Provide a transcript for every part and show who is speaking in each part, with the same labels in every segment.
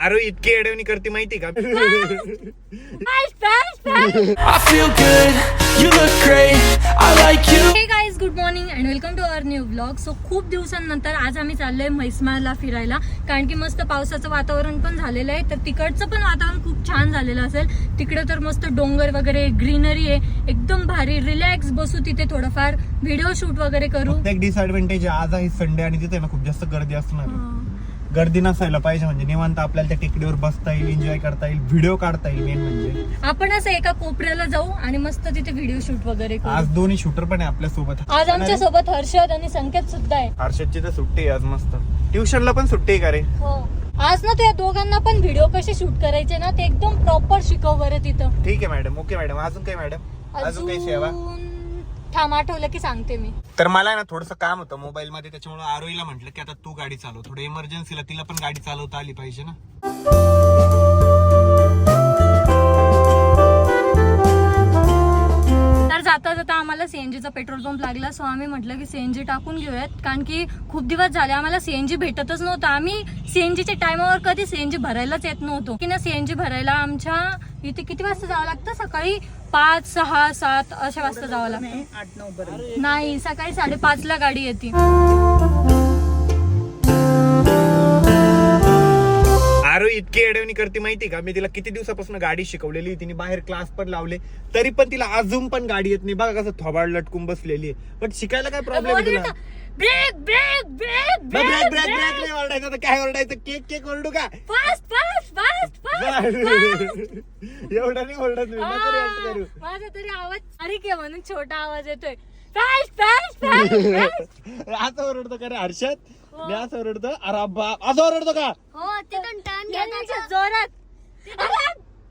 Speaker 1: अरे इतकी अडवणी करते माहिती का.
Speaker 2: हे good morning and welcome to our new blog so खूप दिवसांनंतर आज आम्ही चाललोय म्हैसमाळला फिरायला. कारण की मस्त पावसाचं वातावरण पण झालेलं आहे. तर तिकडचं पण वातावरण खूप छान झालेलं असेल. तिकडे तर मस्त डोंगर वगैरे ग्रीनरी आहे. एकदम भारी रिलॅक्स बसू तिथे थोडंफार. व्हिडिओ शूट वगैरे करू.
Speaker 1: एक डिसएडव्हान्टेज आज आहे संडे आणि तिथे ना खूप जास्त गर्दी असणार आहे. गर्दी नसायला पाहिजे म्हणजे निवांत आपल्याला त्या टेकडीवर बसता येईल एन्जॉय करता येईल व्हिडिओ काढता येईल मेन म्हणजे.
Speaker 2: आपण असं एका कोपऱ्याला जाऊ आणि मस्त तिथे व्हिडिओ शूट वगैरे
Speaker 1: आज दोन्ही शूटर पण आहे आपल्यासोबत.
Speaker 2: आज आमच्यासोबत हर्षद आणि संकेत सुद्धा आहे.
Speaker 1: हर्षदची तर सुट्टी आहे आज मस्त. ट्युशनला पण सुट्टी आहे का रे?
Speaker 2: हो. आज ना त्या दोघांना पण व्हिडिओ कसे शूट करायचे ना ते एकदम प्रॉपर शिकव बरं तिथं.
Speaker 1: ठीक आहे मॅडम ओके मॅडम. अजून काय मॅडम? अजून काही सेवा?
Speaker 2: अजून थांब आठवलं की सांगते मी.
Speaker 1: तर मला ना थोडस काम होतं मोबाईल मध्ये त्याच्यामुळे आरोईला म्हटलं की आता तू गाडी चालव. थोडं इमर्जन्सीला तिला पण गाडी चालवता आली पाहिजे ना.
Speaker 2: जाता जाता आम्हाला सीएनजीचा पेट्रोल पंप लागला सो आम्ही म्हटलं की सीएनजी टाकून घेऊयात. कारण की खूप दिवस झाले आम्हाला सीएनजी भेटतच नव्हतं. आम्ही सीएनजीच्या टायमावर कधी सीएनजी भरायलाच येत नव्हतो. की ना सीएनजी भरायला आमच्या इथे किती वाजता जावं लागतं? सकाळी पाच सहा सात अशा वाजता जावं लागतं. नाही सकाळी साडेपाच ला गाडी येते.
Speaker 1: इतकी अडवणी करते माहिती का? मी तिला किती दिवसापासून गाडी शिकवलेली तिने बाहेर क्लास पण लावले तरी पण तिला अजून पण गाडी येत नाही. बघा कसं थोबाड लटकून बसलेली आहे. पण शिकायला काय प्रॉब्लेम आहे तिला?
Speaker 2: Brake brake brake
Speaker 1: brake brake brake नाही ओरडायचं. तर काय ओरडायचं? केक केक ओरडू का?
Speaker 2: फास्ट फास्ट फास्ट फास्ट
Speaker 1: एवढा नाही ओरडत मी. नको react करू.
Speaker 2: माझा तरी आवाज अरे के म्हणून छोटा आवाज येतोय. फास्ट फास्ट फास्ट
Speaker 1: असं ओरडतो का रे हर्षद? मी असं ओरडतो. अरे बाप. असं ओरडतो का?
Speaker 2: टर्न जोरात.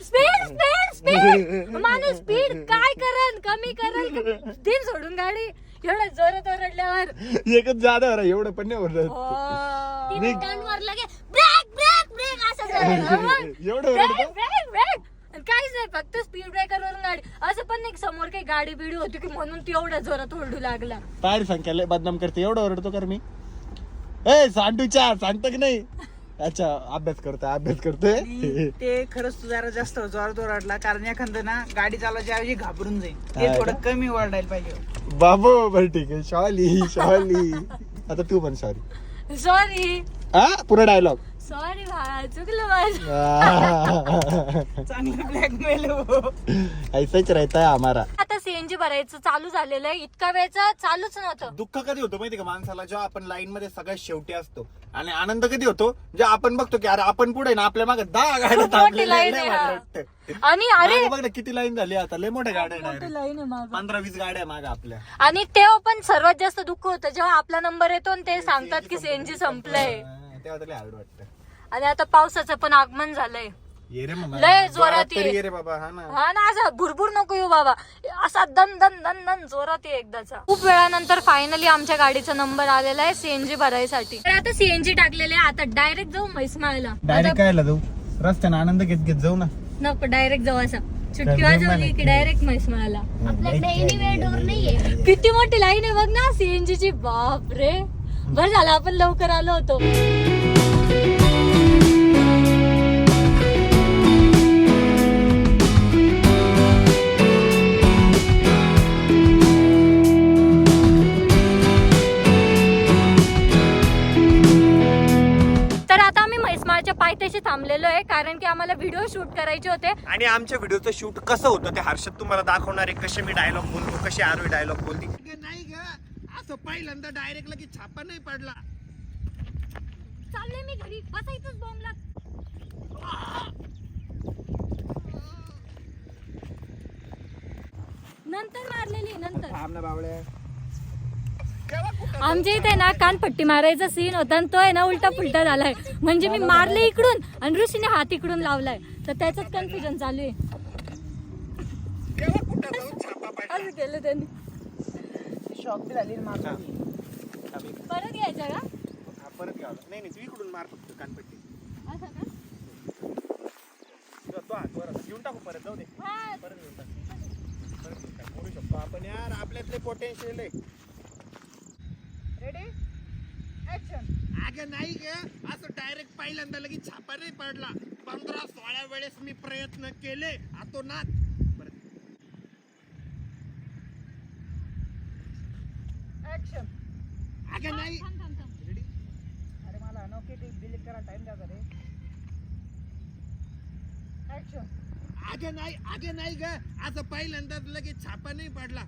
Speaker 2: स्पीड स्पीड स्पीड माणूस स्पीड काय करन कमी करन दिन सोडून गाडी. एवढ्या जोरात ओरडल्यावर.
Speaker 1: एकच जादा बरं एवढं पण नाही ओरडत
Speaker 2: हो.
Speaker 1: निघ.
Speaker 2: टर्नवर लगे ब्रेक ब्रेक ब्रेक असं
Speaker 1: एवढं ओरडतो?
Speaker 2: ब्रेक ब्रेक काहीच नाही फक्त स्पीड ब्रेकर वरून गाडी. असं पण नाही समोर काही गाडी बिडी होती की म्हणून ती एवढ्या जोरात ओरडू लागला.
Speaker 1: पायरी संख्याला बदनाम करते. एवढं ओरडतो कर मी? ए सांडूच्या सांगतो की नाही? अच्छा अभ्यास करतोय अभ्यास करतोय.
Speaker 3: आणि ते खरंच तू जरा जास्त जोरात ओरडला कारण एखादं ना गाडी चालवायच्या ऐवजी घाबरून जाईल ते
Speaker 1: हा
Speaker 3: थोडं? कमी ओरडायला पाहिजे
Speaker 1: बाबू बर ठीक आहे. शॉली शॉली. आता तू पण सॉरी
Speaker 2: सॉरी
Speaker 1: हा? पुरा डायलॉग
Speaker 2: सॉरी भाई चुकलं माझं.
Speaker 3: चांगलं ब्लॅकमेल हो.
Speaker 1: ऐसाच रहता है हमारा
Speaker 2: भरायचं चालू झालेलं आहे. इतका वेळचं चालूच नव्हतं.
Speaker 1: दुःख कधी होतं माहिती का माणसाला? जेव्हा आपण लाईन मध्ये सगळ्यात शेवटी असतो आणि आनंद कधी होतो? जेव्हा आपण बघतो की अरे आपण पुढे ना आपल्या मागे दहा गाड्या
Speaker 2: मोठी
Speaker 1: थांबलेल्या
Speaker 2: line
Speaker 1: आहे,
Speaker 2: आहे,
Speaker 1: लय. भारी वाटतं.
Speaker 2: आणि अरे
Speaker 1: मागे बघ ना किती लाईन झाली आता. लय मोठ्या गाड्या.
Speaker 2: लाईन आहे मागं.
Speaker 1: पंधरा वीस गाड्या मागे आपल्या.
Speaker 2: आणि तेव्हा पण सर्वात जास्त दुःख होतं. जेव्हा आपला नंबर येतो आणि ते सांगतात की सीएनजी संपलंय.
Speaker 1: हा, तेव्हा त्याला हार्ड वाटतं.
Speaker 2: आणि आता पावसाचं पण आगमन झालंय.
Speaker 1: ये रे मामा
Speaker 2: लय जोरात
Speaker 1: तरी
Speaker 2: ये.
Speaker 1: ये रे बाबा हा ना.
Speaker 2: हा ना असं भुरभुर नको येऊ बाबा. असा दन दन दन दन जोरात ये एकदाचा खूप वेळानंतर फायनली आमच्या गाडीचा नंबर आलेला आहे सीएनजी भरायसाठी. तर आता सीएनजी टाकलेले आहे आता डायरेक्ट जाऊ म्हैसमाळला.
Speaker 1: डायरेक्ट काय जाऊ? रस्त्याने आनंद घेत घेत जाऊ ना.
Speaker 2: नको डायरेक्ट जाऊ असा. चुटकी वाजवली. की डायरेक्ट म्हैसमाळला. किती मोठी लाईन आहे बघ ना सीएनजी ची. बाप रे बरं झालं आपण लवकर आलो होतो. पायथ्याशी थांबलेलो आहे कारण की आम्हाला व्हिडिओ शूट करायचे होते.
Speaker 1: आणि आमच्या व्हिडिओचं शूट कसं होतं ते हर्षद तुम्हाला दाखवणार आहे कसे मी डायलॉग बोलतो कसे आरोही डायलॉग बोलते. नाही ग असं पहिल्यांदा डायरेक्ट लगे छापा नाही पडला.
Speaker 2: चालले मी घरी बसा इथंच बॉम्बला नंतर मारलेली नंतर.
Speaker 3: थांब ना बावड्या
Speaker 2: आमच्या इथे ना कानपट्टी मारायचा सीन होता आणि तो आहे ना उलटा पुलटा झालाय. म्हणजे मी मारले इकडून आणि ऋषीने हात इकडून लावलाय. तर त्याच्यात कन्फ्युजन चालू आहे. असं केलं त्यांनी.
Speaker 3: शॉक बी झाली माझं
Speaker 2: परत घ्यायचा का?
Speaker 1: हा, परत घ्यावा नाही नाही तू इकडून मार फक्त कानपट्टी?
Speaker 2: असं का?
Speaker 1: तुझा तो हात वर आता. घेऊन टाकू परत जाऊ दे.
Speaker 2: हा.
Speaker 1: परत घेऊन टाक. परत घेऊन टाक. शकतो आपण यार आपल्यातले पोटेन्शियल आहे
Speaker 3: रेडी ऍक्शन
Speaker 1: अगं नाही ग. असं डायरेक्ट पहिल्यांदा लगेच छापा नाही पडला. पंधरा सोळा वेळेस मी प्रयत्न केले. आतो ना
Speaker 3: ऍक्शन
Speaker 1: अगं नाही. Ready?
Speaker 3: अरे मला अनोखे डिलीट करा टाइम द्या रे. ऍक्शन
Speaker 1: अगं नाही अगं नाही ग. असं पहिल्यांदाच लगेच छापा नाही पडला.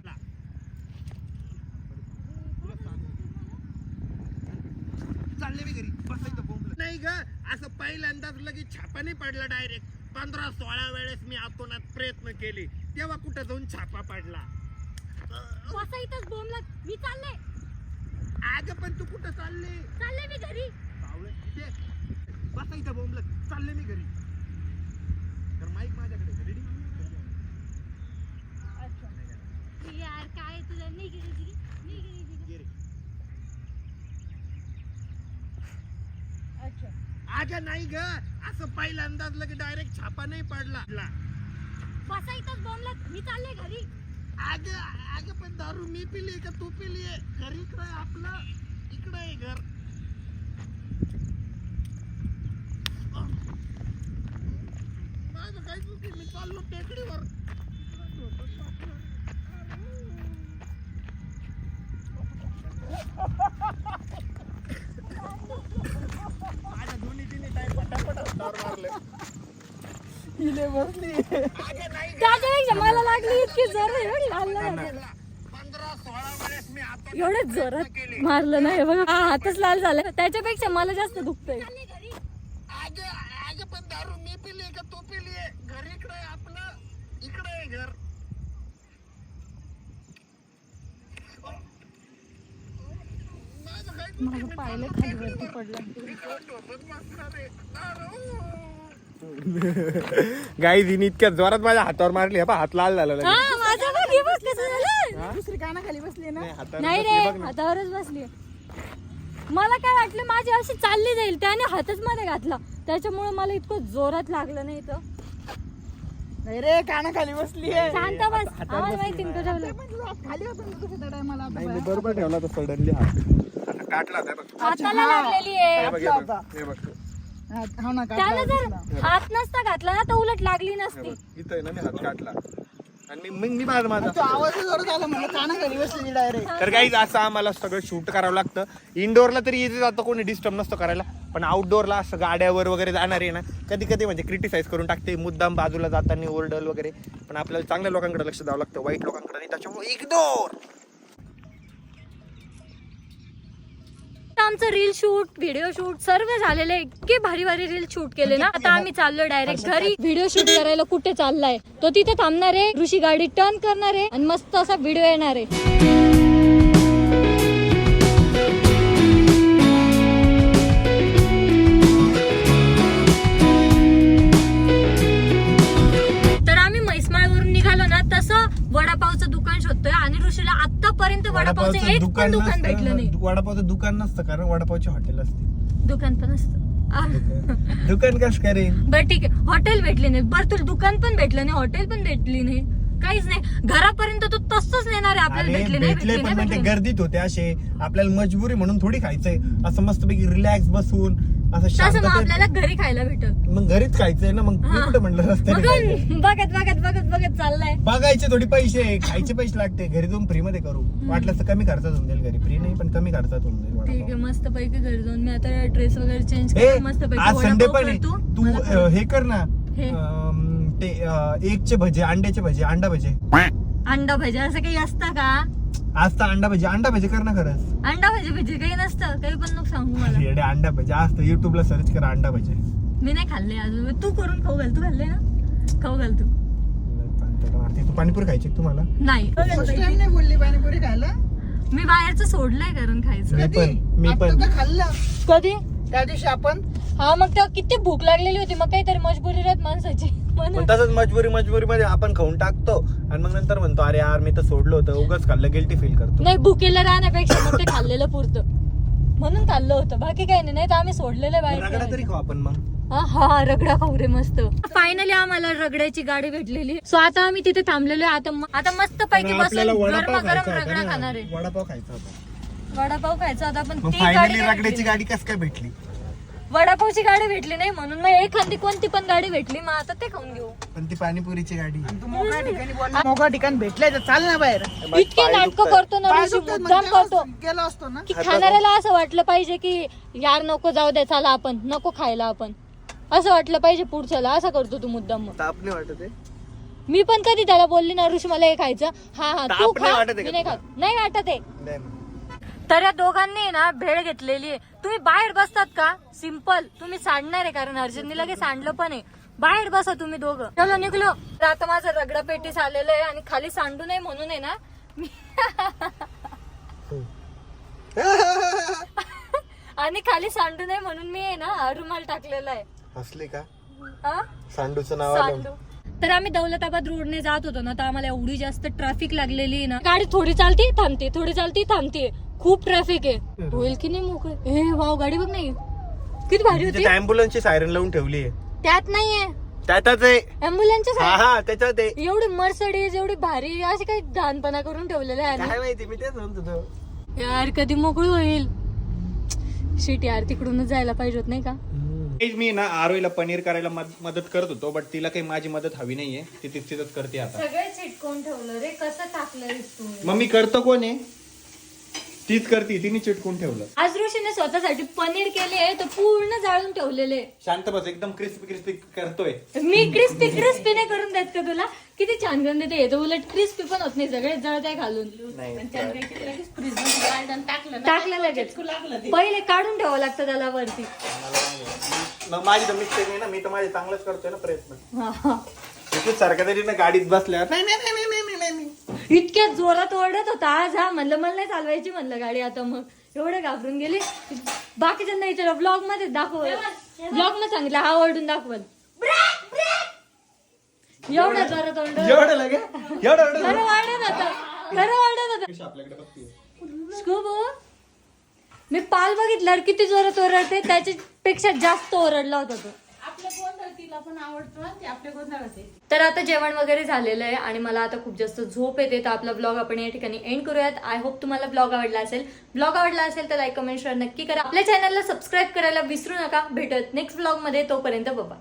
Speaker 1: चालले मी घरी. बसायचं बोंबलं. नाही ग असं पहिल्यांदाच लगेच छापा नाही पडला डायरेक्ट पंधरा सोळा वेळेस मी आतोनात प्रयत्न केले. तेव्हा कुठं जाऊन छापा पडला?
Speaker 2: बसा इथंच बोंबलत. मी चालले.
Speaker 1: अगं पण तू कुठं चालले?
Speaker 2: चालले मी घरी.
Speaker 1: बावळे, इथे. बसायचं बोंबलं चालले मी घरी. तर माईक माझ्याकडे रेडी
Speaker 2: यार काय तुझं? नाही गेली तुझी? नाही गेली तुझी
Speaker 1: गे रे.
Speaker 3: ऍक्शन
Speaker 1: अगं नाही ग. असं पहिल्यांदाच लगे डायरेक्ट छापा नाही पडला.
Speaker 2: बसा इथंच बोंबलत. मी चालले घरी.
Speaker 1: अगं अगं पण दारू मी पिली का तू पिली घर इकडं आपलं. इकडं आहे घर. माझं काय चुकी? मी चाललो टेकडीवर माझ्या दोन्ही तिन्ही टाइम
Speaker 3: हिले बसली.
Speaker 2: त्याच्यापेक्षा मला लागली इतकी जोर एवढी लाल
Speaker 1: पंधरा सोळा वेळेस मी आता
Speaker 2: एवढं जोरात मारलं नाही. बघा हा, हातच लाल झाला त्याच्यापेक्षा मला जास्त दुखतंय.
Speaker 1: अगं अगं पण दारू मी पिली का तू पिली? घर इकडे आपलं. इकडे आहे घर. माझं काय
Speaker 2: माझं पाहिलं खाली वरती पडलं.
Speaker 1: गाई दिनी इतक्या जोरात माझ्या हातावर मारली. हा पहा, हात लाल झाला लगेच.
Speaker 2: हा माझं हे बघ कसं झालं
Speaker 3: दुसरी कानाखाली बसली ना?
Speaker 1: नाही, हातावर
Speaker 2: नाही
Speaker 1: बसली
Speaker 2: रे
Speaker 1: बघ ना.
Speaker 2: हातावरच बसली. मला काय वाटलं माझी अशी चालली जाईल. त्याने हातच मध्ये घातला. त्याच्यामुळे मला इतकं जोरात लागलं नाही तर
Speaker 3: नाही रे कानाखाली बसली आहे.
Speaker 2: शांत बस. आम्हाला माहिती ना तुझ्या
Speaker 3: पण खाली होता ना तुझ्या टायमाला
Speaker 1: नाही, मी बरोबर ठेवला तो सडनली हात. काटला होता बघ.
Speaker 2: हाताला लागलेली आहे
Speaker 1: हे बघ, हे
Speaker 3: होता.
Speaker 1: बघ, हे बघ. तू.
Speaker 3: हो ना
Speaker 2: त्याला
Speaker 3: काढला
Speaker 2: जर
Speaker 3: होता.
Speaker 2: हात नसता घातला ना तर उलट लागली
Speaker 1: हे
Speaker 2: नसती
Speaker 1: बघ, इथं आहे ना मी हात काटला. आणि मी मग मी माझा माझा
Speaker 3: तो आवाज जोरात आला म्हणलं कानाखाली बसली डायरेक्ट
Speaker 1: तर काही असं आम्हाला सगळं शूट करावं लागतं. इंडोरला तरी इथे जातं कोणी डिस्टर्ब नसतं करायला. पण आउटडोअरला असं गाड्यावर वगैरे जाणार आहे ना कधी कधी म्हणजे क्रिटिसाइज करून टाकते मुद्दाम बाजूला जाताना ओरडल वगैरे. पण आपल्याला चांगल्या लोकांकडे लक्ष द्यावं लागतं वाईट लोकांकडे. नाही त्याच्यामुळे इग्नोर
Speaker 2: आमचं रील शूट व्हिडिओ शूट सर्व झालेलं आहे. इतके भारी भारी रील शूट केले ना. आता आम्ही चाललो डायरेक्ट घरी. व्हिडिओ शूट करायला कुठे चाललाय? तो तिथे थांबणार आहे. ऋषी गाडी टर्न करणार आहे. आणि मस्त असा व्हिडिओ येणार आहे. वडापावचं एक पण दुकान भेटलं नाही.
Speaker 1: वडापावचं दुकान नसतं कारण वडापावची हॉटेल असते.
Speaker 2: दुकान पण असतं.
Speaker 1: दुकान कसं करेन
Speaker 2: बरं ठीक आहे. हॉटेल भेटले नाही. बरं तुला दुकान पण भेटलं नाही हॉटेल पण भेटली नाही. काहीच नाही. घरापर्यंत तो तसंच नेणार आहे आपल्याला भेटले नाही
Speaker 1: भेटले पण ते
Speaker 2: नाही.
Speaker 1: गर्दीत होते असे. आपल्याला मजबुरी म्हणून थोडी खायचंय. असं मस्तपैकी रिलॅक्स बसून असं
Speaker 2: तसं मग
Speaker 1: शांततेत
Speaker 2: आपल्याला घरी खायला भेटल.
Speaker 1: मग घरीच खायचंय ना मग मी
Speaker 2: हा.
Speaker 1: कुठं म्हणलं रस्त्याने?
Speaker 2: बघत बघत बघत बघत चाललाय.
Speaker 1: बघायचे थोडी पैसे खायचे पैसे लागते. घरी जाऊन फ्री मध्ये करू. वाटलं तर कमी खर्चात होऊन जाईल घरी. फ्री नाही पण कमी खर्चात होऊन जाईल
Speaker 2: ठीक आहे
Speaker 1: वडापाव.
Speaker 2: मस्त पैकी घरी जाऊन मी आता ड्रेस वगैरे चेंज
Speaker 1: ए,
Speaker 2: करून मस्त पैकी
Speaker 1: आज संडे पण आहे.
Speaker 2: करतो.
Speaker 1: तू अ, हे कर ना.
Speaker 2: हे.
Speaker 1: ते अ, एकचे भजे अंड्याचे भजे अंडा भजे.
Speaker 2: अंडा भजी असं काही असतं का?
Speaker 1: आज तर अंडा भजे अंडा भजे कर ना खरंच.
Speaker 2: अंडा भजी भजी काही नसतं काही पण नको सांगू मला.
Speaker 1: येडे अंडा भजे आज तर युट्यूब ला सर्च कर अंडा भजे.
Speaker 2: मी नाही खाल्ले अजून. तू करून खाऊ घाल तू खाल्ले ना? खाऊ घाल तू.
Speaker 1: तू पाणीपुरी खायची का तुम्हाला?
Speaker 2: नाही.
Speaker 3: फर्स्ट टाइम नाही बोलली पाणीपुरी खायला?
Speaker 2: मी बाहेरचं सोडलंय करून खायचं.
Speaker 1: मी पण मी
Speaker 3: आता
Speaker 1: पण.
Speaker 3: तर खाल्लं.
Speaker 2: कधी?
Speaker 3: त्या दिवशी आपण
Speaker 2: हा मग तेव्हा किती भूक लागलेली होती. मग काहीतरी मजबुरी राहत माणसाची. म्हणून.
Speaker 1: पण तसंच मजबुरी मजबुरी मध्ये आपण खाऊन टाकतो. आणि मग नंतर म्हणतो अरे यार मी तर सोडलं होतं. उगाच खाल्लं गिल्टी फील करतो.
Speaker 2: नाही भुकेला राहण्यापेक्षा मग ते खाल्लेलं पुरतं. म्हणून खाल्लं होतं. बाकी काही नाही. नाही तर आम्ही सोडलेलं
Speaker 1: रगडा
Speaker 2: बाहेर
Speaker 1: तरी खाऊ आपण मग.
Speaker 2: हा हा रगडा खाऊ रे मस्त. फायनली आम्हाला रगड्याची गाडी भेटलेली. सो आता आम्ही तिथे थांबलेलो आहे. आता म- आता मस्त पैकी बसून
Speaker 1: आपल्याला वडापाव
Speaker 2: गरम
Speaker 1: खायचा
Speaker 2: रगडा
Speaker 1: होता
Speaker 2: खाणार
Speaker 1: ना
Speaker 2: आहे.
Speaker 1: वडापाव खायचा होता.
Speaker 2: वडापाव खायचा होता पण
Speaker 1: मग
Speaker 2: ती गाडी
Speaker 1: फायनली
Speaker 2: नाही
Speaker 1: रगड्याची
Speaker 2: भेटली.
Speaker 1: गाडी कस काय भेटली?
Speaker 2: वडापावची गाडी भेटली नाही म्हणून मग एखादी कोणती पण गाडी भेटली. मग आता ते खाऊन घेऊ.
Speaker 1: पण ती पाणीपुरीची गाडी.
Speaker 3: तू मोकळ्या ठिकाणी बोल मोकळ्या ठिकाण भेटलंय तर चाल ना बाहेर.
Speaker 2: इतके नाटकं करतो ना ऋषी, मुद्दाम करतो.
Speaker 3: गेलो असतो ना.
Speaker 2: की खाणाऱ्याला असं वाटलं पाहिजे की यार नको जाऊ दे चला आपण. नको खायला आपण. असं वाटलं पाहिजे पुढच्याला. असं करतो तू मुद्दाम मग.
Speaker 1: ताप नाही वाटत आहे?
Speaker 2: मी पण कधी त्याला बोलली ना ऋषी मला हे खायचं. हा हा तू खा. मी नाही
Speaker 1: तुला?
Speaker 2: खात. नाही वाटत आहे.
Speaker 1: नाही ना.
Speaker 2: तर या दोघांनी ना भेळ घेतलेली आहे. तुम्ही बाहेर बसतात का? सिंपल तुम्ही सांडणार आहे कारण अर्जुननी लगेच सांडलं पण आहे. बाहेर बसा तुम्ही दोघं. चलो निघलो. तर आता माझं रगडा पेटीस आलेलं आहे आणि खाली सांडू नये म्हणून आहे ना मी आणि खाली सांडू नये म्हणून मी आहे ना रुमाल टाकलेला आहे.
Speaker 1: हसली का?
Speaker 2: हा?
Speaker 1: सांडूचं नाव आलं.
Speaker 2: सांडू. तर आम्ही दौलताबाद रोडने जात होतो ना तर आम्हाला एवढी जास्त ट्रॅफिक लागलेली आहे ना. गाडी थोडी चालती थांबते थोडी चालती थांबते. खूप ट्रॅफिक आहे. होईल की नाही मोकळे? ए वाव गाडी बघ नाही किती भारी होती.
Speaker 1: अँब्युलन्सची सायरन लावून ठेवली आहे.
Speaker 2: त्यात नाहीये.
Speaker 1: त्यातच आहे. हा हा त्याच्यात आहे.
Speaker 2: एवढी मर्सडीज एवढी भारी अशी काही लहानपणा करून ठेवलेलं आहे
Speaker 1: काय
Speaker 2: ना.
Speaker 1: माहिती मी तेच म्हणतो तो.
Speaker 2: यार कधी मोकळी होईल? शिट यार तिकडूनच जायला पाहिजे होत नाही का?
Speaker 1: तेच मी ना आरोईला पनीर करायला मद- मदत करत होतो बट तिला काही माझी मदत हवी नाहीये. ती तिथं तिथंच करते आता.
Speaker 2: सगळे चिटकून ठेवलं रे कसं टाकलं
Speaker 1: मग मी करतो कोण आहे? तीच करते तिने चिटकून ठेवलं.
Speaker 2: आज ऋषीने स्वतःसाठी पनीर केले आहे तर पूर्ण जाळून ठेवलेले
Speaker 1: शांत बस एकदम क्रिस्पी क्रिस्पी करतोय.
Speaker 2: मी क्रिस्पी क्रिस्पी नाही करून देत का तुला? किती छान करून देते हे तर उलट क्रिस्पी पण होत नाही सगळे जळत आहे घालून टाकलं लगेच. पहिले काढून ठेवावं लागतं त्याला वरती.
Speaker 1: मग माझी तर मिस्टेक नाही ना मी तर माझे चांगलंच करतोय ना प्रयत्न. तू सारख्या तरी ना गाडीत बसल्या नाही नाही नाही नाही नाही नाही नाही.
Speaker 2: इतक्या जोरात ओरडत होता आज हा म्हणलं मला नाही चालवायची म्हणलं गाडी आता मग. एवढं घाबरून गेले. बाकीच्यांना विचारलं ब्लॉगमध्ये दाखव. ब्लॉगमध्ये सांगितलं हा ओरडून दाखवल. एवढं जोरात ओरडत
Speaker 1: एवढं लगे? एवढं एवढं
Speaker 2: खरं होता? खरं वाढत होता.
Speaker 1: कशी आपल्याकडे बघते
Speaker 2: स्कूबो मी पाल बघितल्यावर किती जोरात ओरडते त्याच्यापेक्षा जास्त ओरडला होता तो. तर आता जेवण वगैरे झालेलं आहे आणि मला आता खूप जास्त झोप येते तर आपला ब्लॉग आपण या ठिकाणी एंड करूयात. आय होप तुम्हाला ब्लॉग आवडला असेल. ब्लॉग आवडला असेल तर लाईक कमेंट शेअर नक्की करा. आपल्या चॅनलला सबस्क्राईब करायला विसरू नका. भेटत नेक्स्ट ब्लॉगमध्ये. तोपर्यंत बाबा